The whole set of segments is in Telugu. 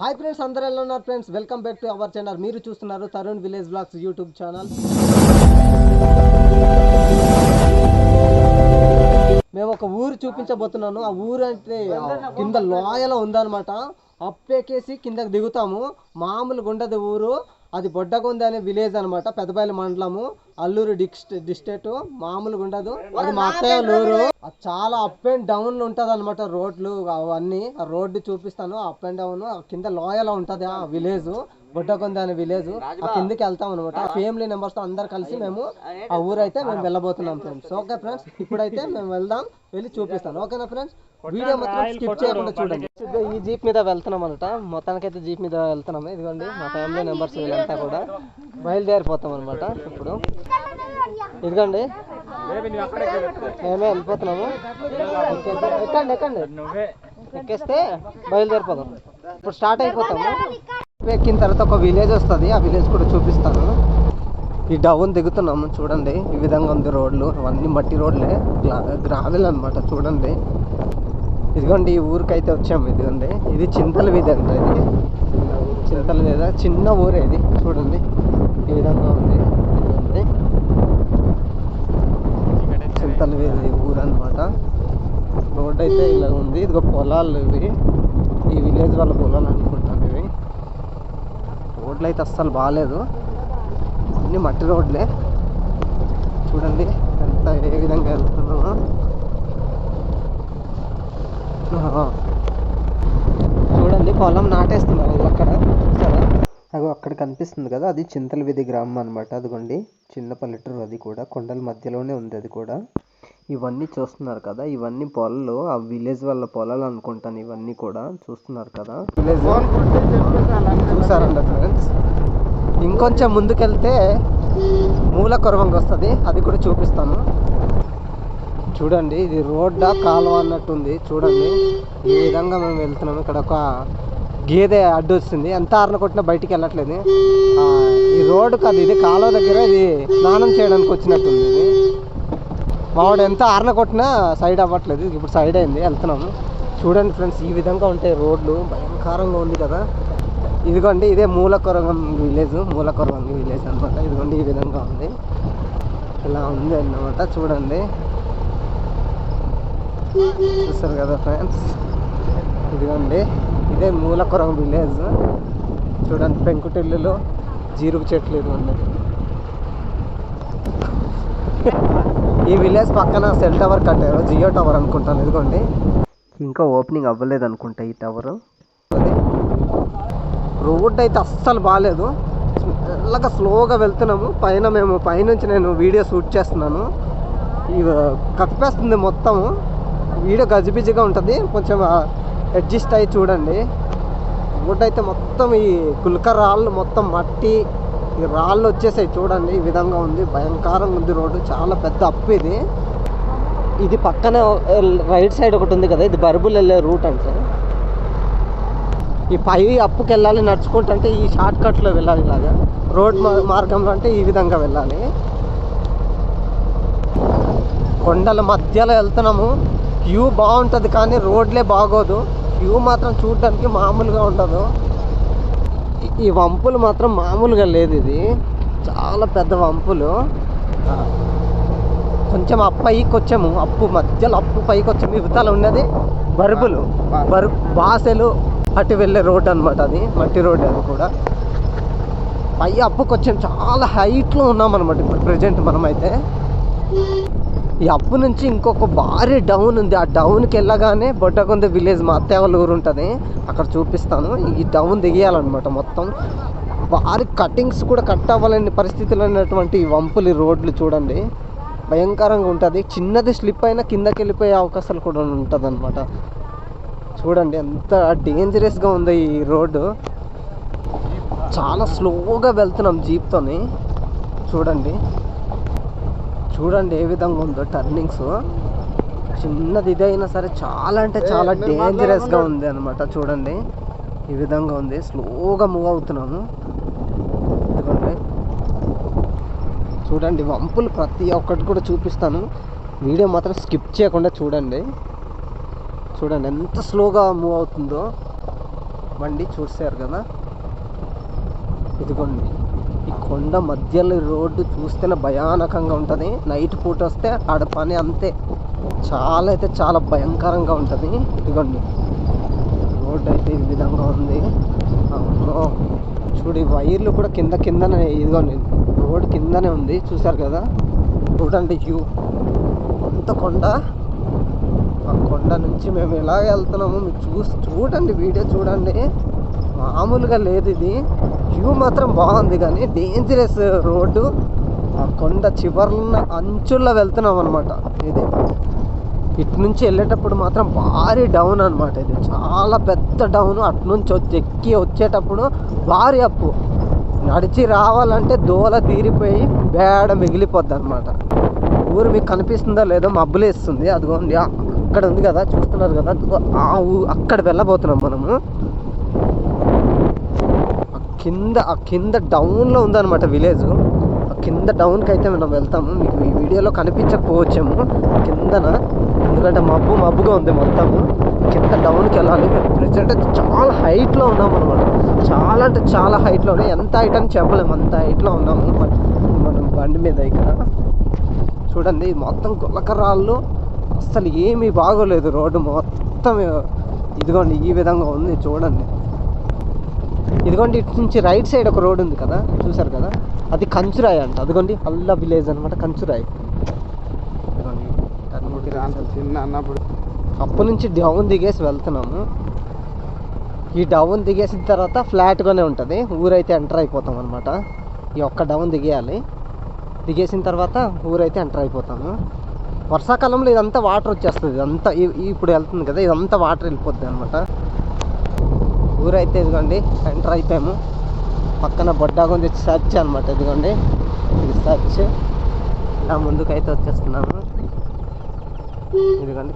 హాయ్ ఫ్రెండ్స్ అందరూ ఎలా ఉన్నారు friends welcome back to our channel మీరు చూస్తున్నారు Tarun village vlogs YouTube channel మేము ఒక ఊరు చూపించబోతున్నాను. ఆ ఊరు అంటే కింద లోయలో ఉందనమాట అప్పేకేసి కిందకి దిగుతాము. మామూలుగా ఉండదు ఊరు. అది బొడ్డగొంది అనే విలేజ్ అనమాట పెద్దబయలు మండలము. Alluru dist district. మామూలుగా ఉండదు. అది మా అత్తయ్య అది చాలా అప్ అండ్ డౌన్ ఉంటది అనమాట రోడ్లు అవన్నీ. ఆ రోడ్డు చూపిస్తాను అప్ అండ్ డౌన్ కింద లోయలో ఉంటది ఆ విలేజ్ బొడ్డకొంది అనే విలేజ్. ఆ కిందకి వెళ్తాం అనమాట ఫ్యామిలీ మెంబర్స్తో అందరు కలిసి మేము ఆ ఊరు అయితే మేము వెళ్ళబోతున్నాం ఫ్రెండ్స్ ఓకే ఫ్రెండ్స్ ఇప్పుడైతే మేము వెళ్దాం వెళ్ళి చూపిస్తాను. ఓకేనా ఫ్రెండ్స్ వీడియో మొత్తం స్కిప్ చేయకుండా చూడండి. ఈ జీప్ మీద వెళ్తున్నాం అనమాట మొత్తానికైతే జీప్ మీద వెళ్తున్నాం ఇదిగోండి మా ఫ్యామిలీ మెంబర్స్ వీళ్ళంతా కూడా బయలుదేరిపోతాం అనమాట ఇప్పుడు. ఇదిగోండి మేమే వెళ్ళిపోతున్నాము. ఎక్కండి ఎక్కండి. ఎక్కేస్తే బయలుదేరిపోదాం. ఇప్పుడు స్టార్ట్ అయిపోతాము. ఎక్కిన తర్వాత ఒక విలేజ్ వస్తుంది. ఆ విలేజ్ కూడా చూపిస్తాను. ఈ డౌన్ దిగుతున్నాము చూడండి. ఈ విధంగా ఉంది రోడ్లు. అవన్నీ మట్టి రోడ్లే. గ్రావెల్ అన్నమాట చూడండి. ఇదిగోండి ఈ ఊరికైతే వచ్చాము. ఇదిగోండి ఇది చింతల వీధి అంట ఇది. చింతల వీధి చిన్న ఊరే ఇది. చూడండి ఈ విధంగా ఉంది. ఇదిగోండి. చింతల వీధి ఊరు అనమాట రోడ్ అయితే ఇలా ఉంది. ఇదిగో పొలాలు ఇవి. ఈ విలేజ్ వాళ్ళ పొలాలు అనుకుంటాను ఇవి. రోడ్లు అయితే అస్సలు బాగాలేదు అన్నీ మట్టి రోడ్లే. చూడండి ఎంత ఏ విధంగా వెళ్తున్నామో. చూడండి పొలం నాటేస్తున్నారు ఇది అక్కడ చూసారా? అగో అక్కడ కనిపిస్తుంది కదా అది చింతలవిధి గ్రామం అనమాట అదిగోండి. చిన్న పల్లెటూరు అది కూడా కొండల మధ్యలోనే ఉంది అది కూడా. ఇవన్నీ చూస్తున్నారు కదా ఇవన్నీ పొలాలు ఆ విలేజ్ వాళ్ళ పొలాలు అనుకుంటాను ఇవన్నీ కూడా చూస్తున్నారు కదా. విలేజ్ చూసారండి ఫ్రెండ్స్? ఇంకొంచెం ముందుకెళ్తే మూల కొరవంగి వస్తుంది అది కూడా చూపిస్తాను. చూడండి ఇది రోడ్డా కాలువ అన్నట్టుంది. చూడండి ఈ విధంగా మేము వెళ్తున్నాము. ఇక్కడ ఒక గేదె అడ్డు వస్తుంది. ఎంత ఆరణ కొట్టినా బయటికి వెళ్ళట్లేదు. ఈ రోడ్డు కాదు ఇది కాలువ దగ్గర ఇది స్నానం చేయడానికి వచ్చినట్టుంది ఇది. మావాడు ఎంత ఆరణ కొట్టినా సైడ్ అవ్వట్లేదు. ఇప్పుడు సైడ్ అయింది వెళ్తున్నాము. చూడండి ఫ్రెండ్స్ ఈ విధంగా ఉంటాయి రోడ్లు. భయంకరంగా ఉంది కదా. ఇదిగోండి ఇదే మూలకొరగం విలేజ్. మూలకొరగం విలేజ్ అనమాట ఇదిగోండి ఈ విధంగా ఉంది. ఇలా ఉంది అన్నమాట. చూడండి. చూస్తారు కదా ఫ్రెండ్స్? ఇదిగోండి ఇదే మూలకొరం విలేజ్. చూడండి పెంకుటిల్లులో జీరుగు చెట్లు ఇదిగోండి. ఈ విలేజ్ పక్కన సెల్ టవర్ కట్టారు జియో టవర్ అనుకుంటాను ఇదిగోండి. ఇంకా ఓపెనింగ్ అవ్వలేదు అనుకుంటా ఈ టవర్. రోడ్ అయితే అస్సలు బాగాలేదు మెల్లగా స్లోగా వెళ్తున్నాము. పైన మేము పైనుంచి నేను వీడియో షూట్ చేస్తున్నాను. ఇవి కప్పేస్తుంది మొత్తము. వీడియో గజిబిజిగా ఉంటుంది. కొంచెం అడ్జస్ట్ అయ్యి చూడండి. రోడ్ అయితే మొత్తం ఈ గుల్క రాళ్ళు మొత్తం మట్టి ఈ రాళ్ళు వచ్చేసాయి చూడండి. ఈ విధంగా ఉంది. భయంకరంగా ఉంది రోడ్డు. చాలా పెద్ద అప్పు ఇది. ఇది పక్కన రైట్ సైడ్ ఒకటి ఉంది కదా. ఇది బర్బుల్ వెళ్ళే రూట్ అంటే ఈ పై అప్పుకి వెళ్ళాలి నడుచుకుంటూ ఈ షార్ట్ కట్లో వెళ్ళాలి ఇలాగా. రోడ్ మార్గంలో అంటే ఈ విధంగా వెళ్ళాలి. కొండల మధ్యలో వెళ్తున్నాము. వ్యూ బాగుంటుంది కానీ రోడ్లే బాగోదు. వ్యూ మాత్రం చూడడానికి మామూలుగా ఉండదు. ఈ- వంపులు మాత్రం మామూలుగా లేదు ఇది. చాలా పెద్ద వంపులు. కొంచెం అప్పు పైకి వచ్చాము అప్పు మధ్యలో అప్పు పైకి వచ్చాము ఇవతల ఉన్నది బరుపులు బరు బాసెలు అటు వెళ్ళే రోడ్ అనమాట అది మట్టి రోడ్ అది కూడా. పై అప్పుకి వచ్చాం చాలా హైట్లో ఉన్నాం అనమాట ఇప్పుడు ప్రజెంట్ మనమైతే. ఈ అప్పు నుంచి ఇంకొక భారీ డౌన్ ఉంది. ఆ డౌన్కి వెళ్ళగానే బొట్టకొంద విలేజ్ మా అత్తయ్య వాళ్ళ ఊరు ఉంటుంది. అక్కడ చూపిస్తాను. ఈ డౌన్ దిగేయాలన్నమాట మొత్తం. భారీ కటింగ్స్ కూడా కట్ అవ్వాలని పరిస్థితులు ఉన్నటువంటి ఈ వంపులు రోడ్లు చూడండి. భయంకరంగా ఉంటుంది. చిన్నది స్లిప్ అయినా కిందకి వెళ్ళిపోయే అవకాశాలు కూడా ఉంటుంది చూడండి ఎంత డేంజరస్గా ఉంది ఈ రోడ్డు. చాలా స్లోగా వెళ్తున్నాం జీప్తోని. చూడండి. చూడండి ఏ విధంగా ఉందో టర్నింగ్స్. చిన్నది ఇదైనా సరే చాలా అంటే చాలా డేంజరస్గా ఉంది అనమాట చూడండి. ఈ విధంగా ఉంది. స్లోగా మూవ్ అవుతున్నాము. ఇదిగోండి. చూడండి వంపులు ప్రతి ఒక్కటి కూడా చూపిస్తాను. వీడియో మాత్రం స్కిప్ చేయకుండా చూడండి. చూడండి ఎంత స్లోగా మూవ్ అవుతుందో. బండి చూసారు కదా? ఇదిగోండి. ఈ కొండ మధ్యలో రోడ్డు చూస్తేనే భయానకంగా ఉంటుంది. నైట్ పూట వస్తే ఆడ పని అంతే. చాలా అయితే చాలా భయంకరంగా ఉంటుంది. ఇదిగోండి. రోడ్డు అయితే ఈ విధంగా ఉంది. చూడు ఈ వైర్లు కూడా కింద కిందనే ఇదిగోండి. రోడ్ కిందనే ఉంది. చూసారు కదా? చూడండి వ్యూ. అంత కొండ. ఆ కొండ నుంచి మేము ఎలా వెళ్తున్నాము మీరు చూసి చూడండి వీడియో చూడండి. మామూలుగా లేదు ఇది. వ్యూ మాత్రం బాగుంది కానీ డేంజరస్ రోడ్డు. ఆ కొండ చివర్ల అంచుల్లో వెళ్తున్నాం అనమాట ఇది. ఇటు నుంచి వెళ్ళేటప్పుడు మాత్రం భారీ డౌన్ అనమాట ఇది. చాలా పెద్ద డౌన్ అటు నుంచి వచ్చి ఎక్కి వచ్చేటప్పుడు భారీ అప్పు నడిచి రావాలంటే దోల తీరిపోయి బేడ మిగిలిపోద్ది అనమాట ఊరు మీకు కనిపిస్తుందో లేదో మబ్బులేస్తుంది అదిగోండి అక్కడ ఉంది కదా చూస్తున్నారు కదా ఆ ఊ అక్కడ వెళ్ళబోతున్నాం మనము. కింద ఆ కింద డౌన్లో ఉందన్నమాట విలేజ్ ఆ కింద డౌన్కి అయితే మనం వెళ్తాము మీకు ఈ వీడియోలో కనిపించకపోవచ్చాము. కిందన ఎందుకంటే మబ్బు మబ్బుగా ఉంది మొత్తము కింద డౌన్కి వెళ్ళాలి. మేము ప్రెసెంట్ అయితే చాలా హైట్లో ఉన్నాం అనమాట చాలా అంటే చాలా హైట్లో ఉన్నాయి ఎంత హైట్ అని చెప్పలేము అంత హైట్లో ఉన్నాము మనం బండి మీద ఇక్కడ చూడండి ఇది మొత్తం గుల్లకరాళ్ళు అసలు ఏమీ బాగోలేదు. రోడ్డు మొత్తం ఇదిగోండి ఈ విధంగా ఉంది. చూడండి. ఇదిగోండి ఇటు నుంచి రైట్ సైడ్ ఒక రోడ్ ఉంది కదా చూసారు కదా? అది కంచురాయి అంట. అదిగోండి అల్లా విలేజ్ అనమాట కంచురాయి. అన్నప్పుడు అప్పు నుంచి డౌన్ దిగేసి వెళ్తున్నాము. ఈ డౌన్ దిగేసిన తర్వాత ఫ్లాట్గానే ఉంటుంది. ఊరైతే ఎంటర్ అయిపోతాం అనమాట ఈ ఒక్క డౌన్ దిగేయాలి. దిగేసిన తర్వాత ఊరైతే ఎంటర్ అయిపోతాము. వర్షాకాలంలో ఇదంతా వాటర్ వచ్చేస్తుంది. ఇదంతా ఇప్పుడు వెళ్తుంది కదా ఇదంతా వాటర్ వెళ్ళిపోద్ది అనమాట ఊరైతే ఇదిగోండి ఎంటర్ అయిపోయాము. పక్కన బొడ్డాగుంది సర్చ్ అనమాట ఇదిగోండి. ఇది సర్చ్ ఇలా ముందుకైతే వచ్చేస్తున్నాము. ఇదిగోండి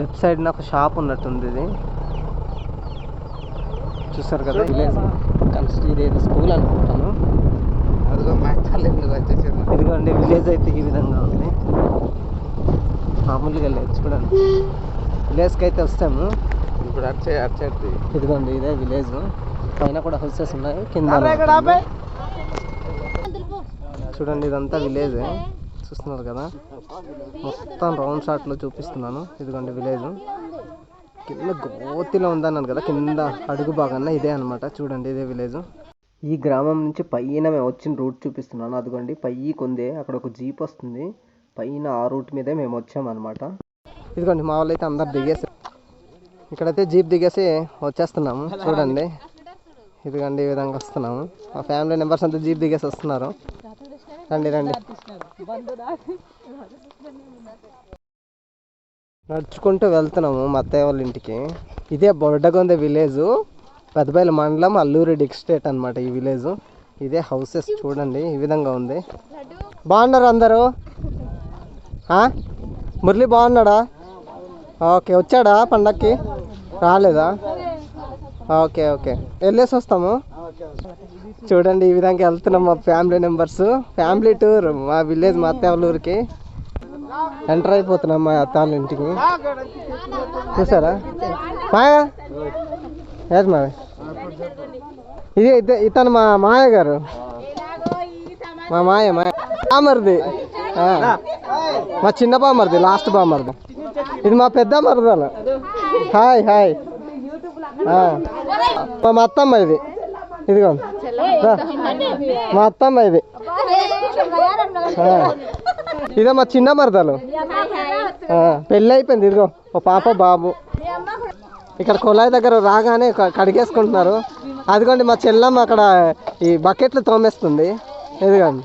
లెఫ్ట్ సైడ్ ఒక షాప్ ఉన్నట్టుంది ఇది. చూసారు కదా విలేజ్ ఇది ఏదో స్కూల్ అనుకుంటాను. ఇదిగోండి విలేజ్ అయితే ఈ విధంగా ఉంది. మామూలుగా లేదు చూడండి విలేజ్కి అయితే వస్తాము. ఇప్పుడు అచ్చే అచ్చేది ఇదిగోండి ఇదే విలేజ్ పైన కూడా హౌసెస్ ఉన్నాయి. కింద చూడండి ఇదంతా విలేజ్ చూస్తున్నారు కదా? మొత్తం రౌండ్ షాట్లో చూపిస్తున్నాను. ఇదిగోండి విలేజ్ కింద గోతిలో ఉందన్నాను కదా కింద అడుగు భాగాన ఇదే అన్నమాట. చూడండి ఇదే విలేజ్ ఈ గ్రామం నుంచి పైన మేము వచ్చిన రూట్ చూపిస్తున్నాను. అదిగోండి పైకి ఉంది. అక్కడ ఒక జీప్ వస్తుంది. పైన ఆ రూట్ మీదే మేము వచ్చామన్నమాట. ఇదిగోండి మా వాళ్ళు అయితే అందరు దిగేసి ఇక్కడైతే జీప్ దిగేసి వచ్చేస్తున్నాము. చూడండి. ఇదిగోండి ఈ విధంగా వస్తున్నాము. మా ఫ్యామిలీ మెంబర్స్ అంతా జీప్ దిగేసి వస్తున్నారు. రండి రండి. నడుచుకుంటూ వెళ్తున్నాము మా అత్తయ్య వాళ్ళ ఇంటికి. ఇదే బొడ్డగొంద విలేజ్. పెద్దబయలు మండలం అల్లూరి డిస్ట్రిక్ట్ అన్నమాట ఈ విలేజ్. ఇదే హౌసెస్ చూడండి ఈ విధంగా ఉంది. బాగున్నారు అందరూ? మురళి బాగున్నాడా? ఓకే వచ్చాడా పండక్కి? రాలేదా? Okay okay. వెళ్ళేసి వస్తాము. చూడండి ఈ విధంగా వెళ్తున్నాం మా ఫ్యామిలీ మెంబర్స్. ఫ్యామిలీ టూర్ మా విలేజ్ మా అత్తయ్య ఊరికి. ఎంటర్ అయిపోతున్నాం మా అత్త ఇంటికి. చూసారా? మాయా? ఏది మావి ఇది ఇదే ఇతను మా మాయ గారు. మా మాయ మాయ. బామర్ది. మా చిన్న బామర్ది లాస్ట్ బామర్ది. ఇది మా పెద్ద మరదలు హాయ్ హాయ్. మా అత్తమ్మ ఇది. ఇదిగో. మా అత్తమ్మ ఇది. ఇదే మా చిన్న మరదలు. పెళ్ళి అయిపోయింది ఇదిగో. ఓ పాప బాబు. ఇక్కడ కుళాయి దగ్గర రాగానే కడిగేసుకుంటున్నారు. అదిగోండి మా చెల్లమ్మ అక్కడ ఈ బకెట్లు తోమేస్తుంది. ఇదిగోండి.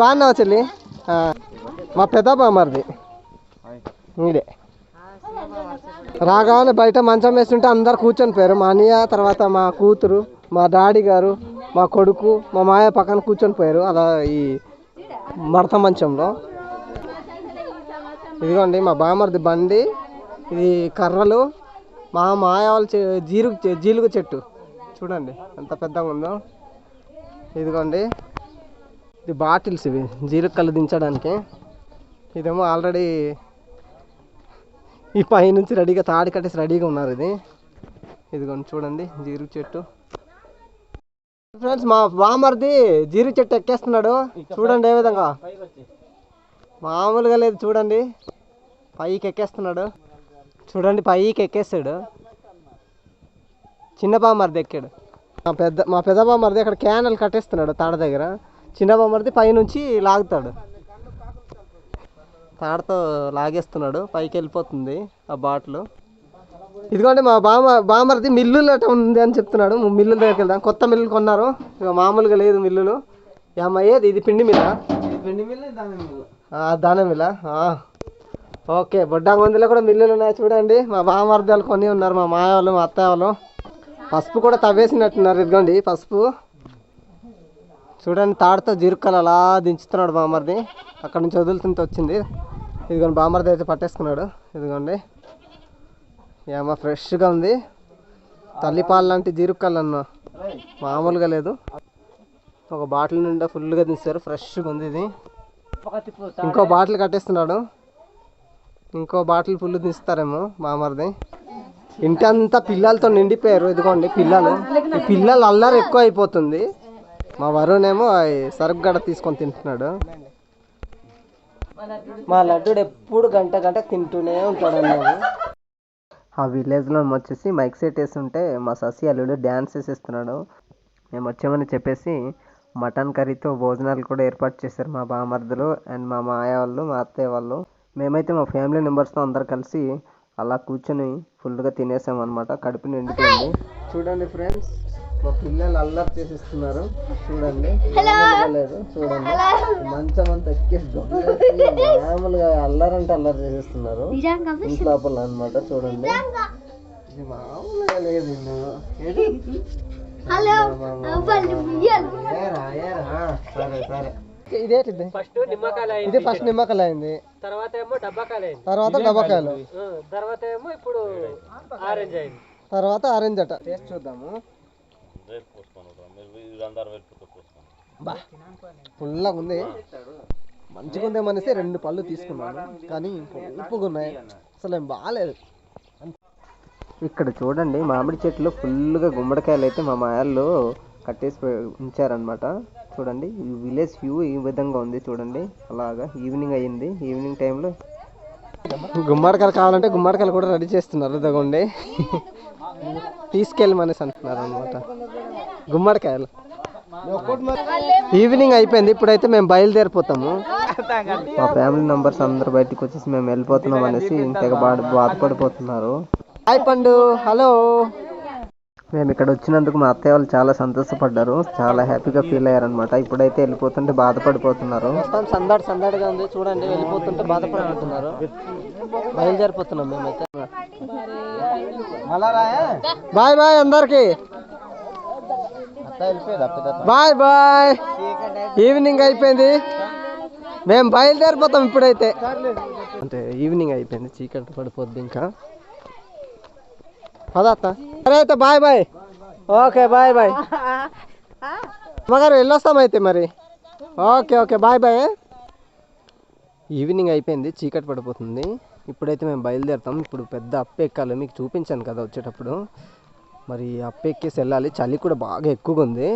బాగున్నావా చెల్లి? మా పెద్ద బామ్మది ఇదే రాగానే బయట మంచం వేస్తుంటే అందరు కూర్చొని పోయారు. మా అన్నయ్య తర్వాత మా కూతురు మా డాడీ గారు మా కొడుకు మా మాయ పక్కన కూర్చొని పోయారు. అలా ఈ మడత మంచంలో. ఇదిగోండి మా బామర్ది బండి ఇది కర్రలు మా మాయ వాళ్ళ చె- జీలుగు చెట్టు. చూడండి ఎంత పెద్దగా ఉందో. ఇదిగోండి ఇది బాటిల్స్ ఇవి జీలుగు కళ్ళు దించడానికి. ఇదేమో ఆల్రెడీ ఈ పై నుంచి రెడీగా తాడి కట్టేసి రెడీగా ఉన్నారు ఇది. ఇదిగోండి చూడండి జీరు చెట్టు. ఫ్రెండ్స్ మా బామర్ది జీరు చెట్టు ఎక్కేస్తున్నాడు. చూడండి ఏ విధంగా. మామూలుగా లేదు చూడండి. పైకి ఎక్కేస్తున్నాడు. చూడండి పైకి ఎక్కేస్తాడు చిన్న బామర్ది ఎక్కాడు. మా పెద్ద మా పెద్ద బామర్ది అక్కడ క్యానల్ కట్టేస్తున్నాడు తాడ దగ్గర. చిన్న బామర్ది పైనుంచి లాగుతాడు. తాడతో లాగేస్తున్నాడు పైకి వెళ్ళిపోతుంది ఆ బాటిల్. ఇదిగోండి మా బామ బామర్ది మిల్లులు అట్ట ఉంది అని చెప్తున్నాడు. మిల్లుల దగ్గరికి వెళ్దాం. కొత్త మిల్లులు కొన్నారు. ఇక మామూలుగా లేదు మిల్లులు. ఏమయ్యేది ఇది పిండి మిల్ల? పిండి మిల్ల దాని మిల్ల. దానం మిల్ల? ఓకే బొడ్డాంగొందిలో కూడా మిల్లులు ఉన్నాయి చూడండి. మా బామర్దాలు కొన్ని ఉన్నారు మా మాయ వాళ్ళు మా అత్తయ్య వాళ్ళు. పసుపు కూడా తవ్వేసినట్టున్నారు ఇదిగోండి పసుపు. చూడండి తాడుతో జీరుకలు అలా దించుతున్నాడు బామర్ది. అక్కడ నుంచి వదులుతుంటే వచ్చింది. ఇదిగోండి బామర్ది అయితే పట్టేసుకున్నాడు. ఇదిగోండి. ఏమో ఫ్రెష్గా ఉంది. తల్లిపాలు లాంటి జీరుకలు అన్న. మామూలుగా లేదు. ఒక బాటిల్ నిండా ఫుల్గా తీస్తారు ఫ్రెష్గా ఉంది ఇది. ఇంకో బాటిల్ కట్టేస్తున్నాడు. ఇంకో బాటిల్ ఫుల్ తీస్తారేమో మామర్ది ఇంటి అంతా పిల్లలతో నిండిపోయారు. ఇదిగోండి పిల్లలు. ఈ పిల్లలు అల్లరి ఎక్కువ అయిపోతుంది. మా వరుణ్ ఏమో సరుకు గడ తీసుకొని తింటున్నాడు. మా లడ్డూడు ఎప్పుడు గంట గంట తింటూనే ఉంటాడు ఆ విలేజ్లో వచ్చేసి మైక్ సెట్ వేసి ఉంటే మా ససి అల్లుడు డ్యాన్స్ వేసేస్తున్నాడు. మేము వచ్చామని చెప్పేసి మటన్ కర్రీతో భోజనాలు కూడా ఏర్పాటు చేశారు మా బామర్దులు అండ్ మా మాయ వాళ్ళు మా అత్తయ్య వాళ్ళు. మేమైతే మా ఫ్యామిలీ మెంబర్స్తో అందరు కలిసి అలా కూర్చొని ఫుల్గా తినేసాం అనమాట కడుపు నిండిపోయింది. చూడండి ఫ్రెండ్స్ మా పిల్లలు అల్లరి చేసిస్తున్నారు. చూడండి. మామూలుగా లేదు. చూడండి. మంచం అంతా ఎక్కేసి మామూలుగా అల్లరి అంటే అల్లరి చేసేస్తున్నారు. లోపల అనమాట చూడండి. ఇది మామూలుగా లేదు. సరే సరే. ఇదేంటిది ఫస్ట్ నిమ్మకాయలు అయింది ఇది ఫస్ట్ నిమ్మకాయలు అయింది తర్వాత ఏమో డబ్బాకాయలు అయింది తర్వాత డబ్బకాయలు. తర్వాత ఏమో ఇప్పుడు ఆరెంజ్ అయింది. తర్వాత ఆరెంజ్ అట. టేస్ట్ చూద్దాము. బా. పుల్లగా ఉంది. మంచిగా ఉందేమనేసి రెండు పళ్ళు తీసుకున్నాను. కానీ పులుపుగా ఉన్నాయి అసలు ఏం బాగాలేదు ఇక్కడ చూడండి మామిడి చెట్లు ఫుల్గా గుమ్మడికాయలు అయితే మా మాయాల్లో కట్టేసి ఉంచారనమాట చూడండి ఈ విలేజ్ వ్యూ ఈ విధంగా ఉంది చూడండి. అలాగా ఈవినింగ్ అయ్యింది. ఈవినింగ్ టైంలో గుమ్మడికాయలు కావాలంటే గుమ్మడికాయలు కూడా రెడీ చేస్తున్నారు. ఇదిగోండి. తీసుకెళ్ళమనేసి అంటున్నారు అనమాట గుమ్మడికాయలు. ఈవినింగ్ అయిపోయింది. ఇప్పుడైతే మేము బయలుదేరిపోతాము. మా ఫ్యామిలీ మెంబర్స్ అందరు బయటకు వచ్చేసి మేము వెళ్ళిపోతున్నాం అనేసి తెగ బాధ బాధపడిపోతున్నారు. హాయ్ పండు. హలో. మేము ఇక్కడ వచ్చినందుకు మా అత్తయ్య వాళ్ళు చాలా సంతోషపడ్డారు. చాలా హ్యాపీగా ఫీల్ అయ్యారనమాట ఇప్పుడైతే వెళ్ళిపోతుంటే బాధపడిపోతున్నారు. సందడి సందడిగా ఉంది. చూడండి వెళ్ళిపోతుంటే బాధపడిపోతున్నారు. బయలుదేరిపోతున్నాం మేమైతే. బాయ్ బాయ్ అందరికి. Bye bye. ఈవినింగ్ అయిపోయింది. మేము బయలుదేరిపోతాం ఇప్పుడైతే. అంటే ఈవినింగ్ అయిపోయింది చీకటి పడిపోద్ది ఇంకా. పదాత సరే అయితే bye bye. Okay bye bye. అమ్మగారు వెళ్ళొస్తాం అయితే మరి. Okay okay bye bye. Evening అయిపోయింది చీకటి పడిపోతుంది. ఇప్పుడైతే మేము బయలుదేరుతాం. ఇప్పుడు పెద్ద అప్పు ఎక్కాలి. మీకు చూపించాను కదా వచ్చేటప్పుడు. మరి అప్పు ఎక్కేసి వెళ్ళాలి. చలి కూడా బాగా ఎక్కువగా ఉంది.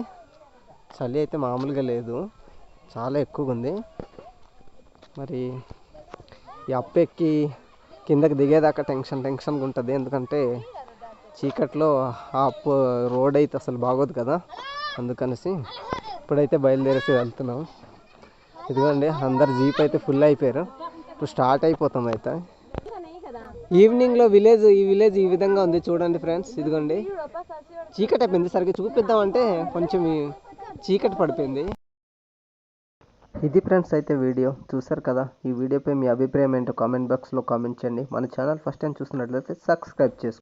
చలి అయితే మామూలుగా లేదు. చాలా ఎక్కువగా ఉంది. మరి ఈ అప్పు ఎక్కి కిందకి దిగేదాకా టెన్షన్ టెన్షన్గా ఉంటుంది. ఎందుకంటే చీకట్లో ఆ అప్పు రోడ్ అయితే అసలు బాగోదు కదా. అందుకనేసి ఇప్పుడైతే బయలుదేరేసి వెళ్తున్నాం. ఇదిగోండి అందరు జీప్ అయితే ఫుల్ అయిపోయారు. ఇప్పుడు స్టార్ట్ అయిపోతాం అయితే. ఈవినింగ్లో విలేజ్ ఈ విలేజ్ ఈ విధంగా ఉంది చూడండి ఫ్రెండ్స్ ఇదిగోండి. చీకటి అయిపోయింది సరిగ్గా చూపిద్దామంటే కొంచెం చీకటి పడిపోయింది. ఇది ఫ్రెండ్స్ అయితే వీడియో చూసారు కదా? ఈ వీడియోపై మీ అభిప్రాయం ఏంటో కామెంట్ బాక్స్లో కామెంట్ చేయండి. మన ఛానల్ ఫస్ట్ టైం చూసినట్లయితే సబ్స్క్రైబ్ చేసుకోండి.